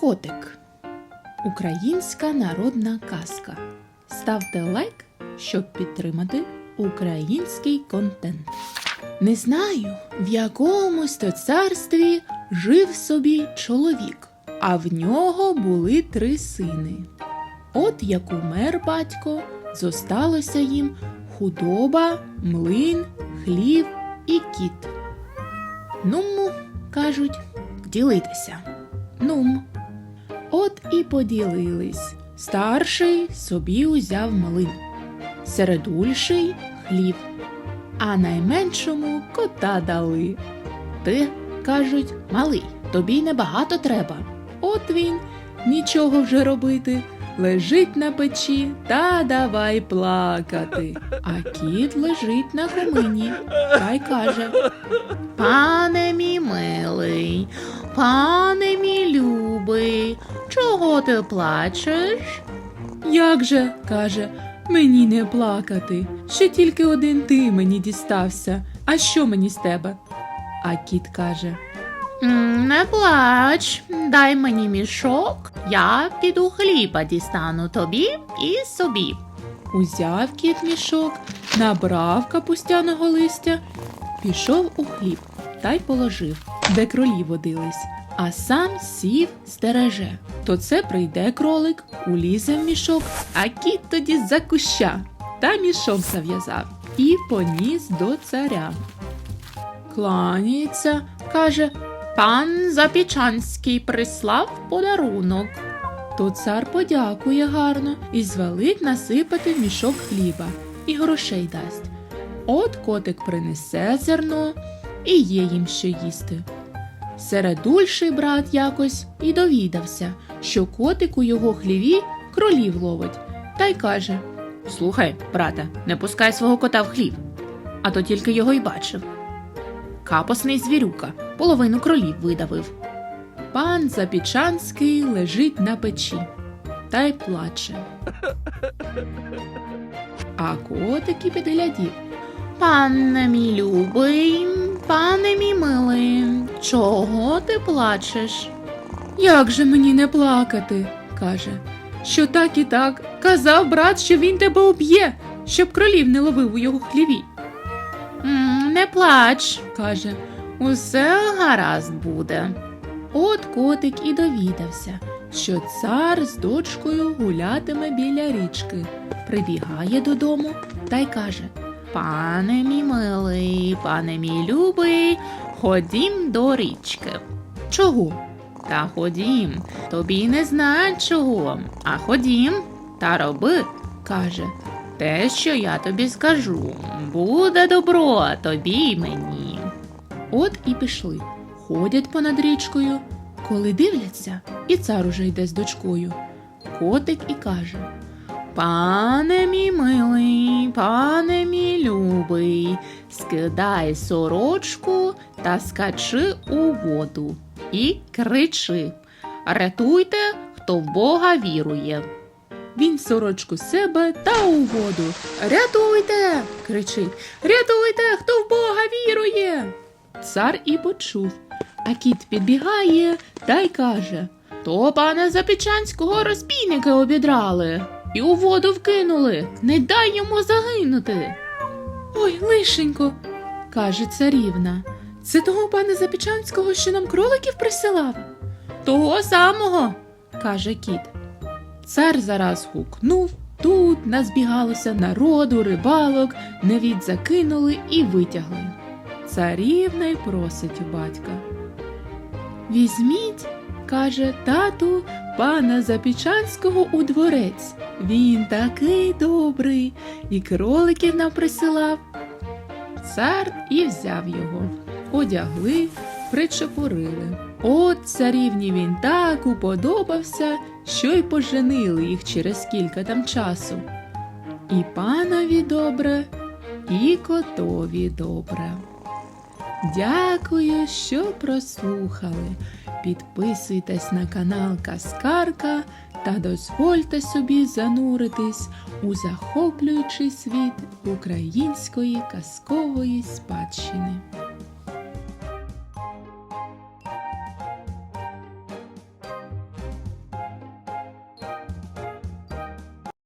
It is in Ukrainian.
Котик. Українська народна казка. Ставте лайк, щоб підтримати український контент. Не знаю, в якомусь то царстві жив собі чоловік, а в нього були три сини. От як умер батько, зосталося їм худоба, млин, хлів і кіт. Нуму, кажуть, ділитися. Нум. От і поділились. Старший собі узяв млин, середульший хліб, а найменшому кота дали. Ти, кажуть, малий, тобі небагато треба. От він, нічого вже робити, лежить на печі та давай плакати. А кіт лежить на комині та й каже: Пане мій милий, пане чого ти плачеш? Як же, каже, мені не плакати, ще тільки один ти мені дістався. А що мені з тебе? А кіт каже: Не плач, дай мені мішок, я піду хліба дістану тобі і собі. Узяв кіт мішок, набрав капустяного листя, пішов у хліб та й положив, де кролі водились, а сам сів стереже. То це прийде кролик, улізе в мішок, а кіт тоді за куща та мішок зав'язав і поніс до царя. Кланяється, каже, пан Запічанський прислав подарунок. То цар подякує гарно і звелить насипати в мішок хліба і грошей дасть. От котик принесе зерно і є їм що їсти. Середульший брат якось і довідався, що котик у його хліві кролів ловить, та й каже Слухай, брате, не пускай свого кота в хлів, а то тільки його й бачив. Капосний звірюка половину кролів видавив. Пан Запічанський лежить на печі та й плаче. А котик і підглядів. Пане мій любий, пане мій милий, чого ти плачеш? Як же мені не плакати? каже. Що так і так казав брат, що він тебе уб'є, щоб кролів не ловив у його хліві. Не плач, каже, усе гаразд буде. От котик і довідався, що цар з дочкою гулятиме біля річки, прибігає додому та й каже Пане мій милий, пане мій любий, ходім до річки. Чого? Та ходім, тобі не знають чого, а ходім та роби, каже. Те, що я тобі скажу, буде добро тобі й мені. От і пішли, ходять понад річкою, коли дивляться, і цар уже йде з дочкою. Котик і каже Пане мій милий, пане мій любий, скидай сорочку та скачи у воду і кричи Рятуйте, хто в Бога вірує. Він сорочку себе та у воду. Рятуйте. кричить. Рятуйте, хто в Бога вірує. Цар і почув, а кіт підбігає та й каже То пана Запічанського розбійники обідрали і у воду вкинули. Не дай йому загинути. Ой, лишенько, каже царівна. Це того пана Запічанського, що нам кроликів присилав? Того самого, каже кіт. Цар зараз гукнув, тут назбігалося народу, рибалок, невід закинули і витягли. Царівна й просить у батька. Візьміть, каже тату, пана Запічанського у дворець. Він такий добрий, і кроликів нам присилав. Цар і взяв його, одягли, причепурили. От царівні він так уподобався, що й поженили їх через кілька там часу. І панові добре, і котові добре. Дякую, що прослухали. Підписуйтесь на канал Каскарка та дозвольте собі зануритись у захоплюючий світ української казкової спадщини.